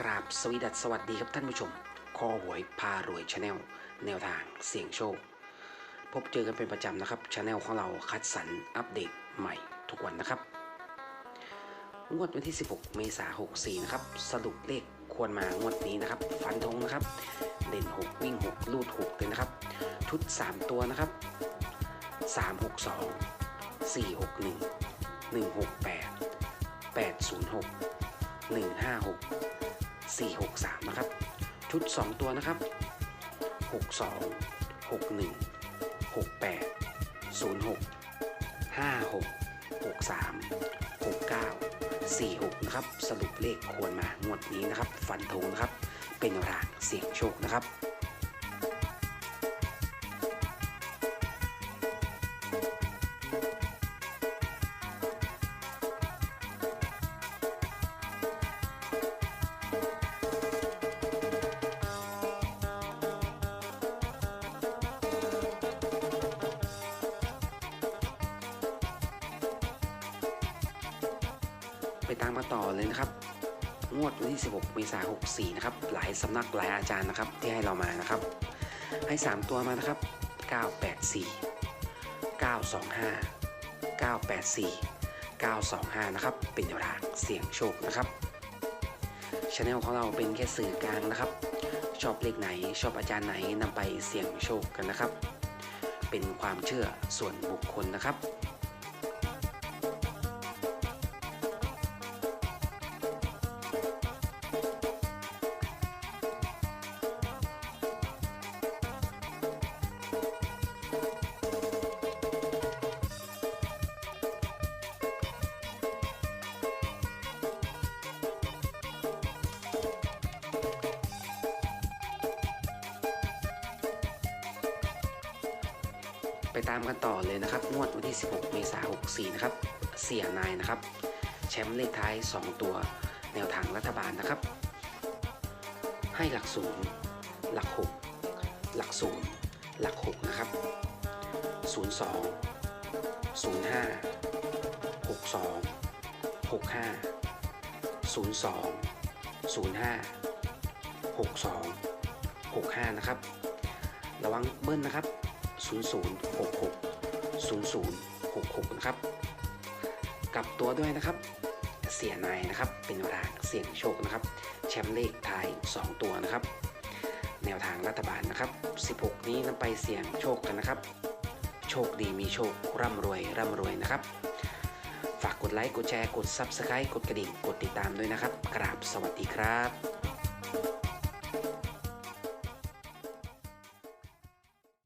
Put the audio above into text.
กราบสวีดัสสวัสดีครับท่านผู้ชม คอหวยพารวยชาแนลแนวทางเสี่ยงโชค พบเจอกันเป็นประจำนะครับชาแนลของเราคัดสรรอัปเดตใหม่ทุกวันนะครับ งวดวันที่ 16 เมษายน64 นะครับ สรุปเลขควรมางวดนี้นะครับ ฟันธงนะครับ เด่น 6 วิ่ง 6 ลูด 6 เลยนะครับ ชุด 3 ตัวนะครับ 362 461 168 806 156 463 นะครับ ชุด 2 ตัวนะครับ 62 61 68 06 56 63 69 46 นะครับ สรุปเลขควรมางวดนี้นะครับ ฟันธงนะครับ เป็นรางเสี่ยงโชคนะครับ ไปตามมาต่อเลยนะครับ งวดวันที่ 16 เมษายน 64 นะครับ หลายสำนักหลายอาจารย์นะครับ ที่ให้เรามานะครับ ให้ 3 ตัวมานะครับ 984 925 984 925 นะครับ เป็นแนวทางเสี่ยงโชคนะครับช anel ของเราเป็นแค่สื่อกลางนะครับ ชอบเลขไหน ชอบอาจารย์ไหนนำไปเสี่ยงโชคกันนะครับ เป็นความเชื่อส่วนบุคคลนะครับ ไปตามกันต่อเลยนะครับงวดวันที่ 16 เมษายน64 นะครับ เสียนายนะครับ แชมป์เลขท้าย 2 ตัว แนวทางรัฐบาลนะครับ ให้หลักศูนย์หลัก 6 หลักศูนย์หลัก 6 นะครับ 02 05 62 65 02 05 62 65 นะครับ ระวังเบิ้ลนะครับ 0066 0066 นะครับ กลับตัวด้วยนะครับ เสียนายนะครับ เป็นแนวทางเสี่ยงโชคนะครับ แชมป์เลขไทย 2 ตัวนะครับ แนวทางรัฐบาลนะครับ 16 นี้นำไปเสี่ยงโชคกันนะครับ โชคดีมีโชคร่ำรวยร่ำรวยนะครับ ฝากกดไลค์ กดแชร์ กด Subscribe กดกระดิ่ง กดติดตามด้วยนะครับ กราบสวัสดีครับ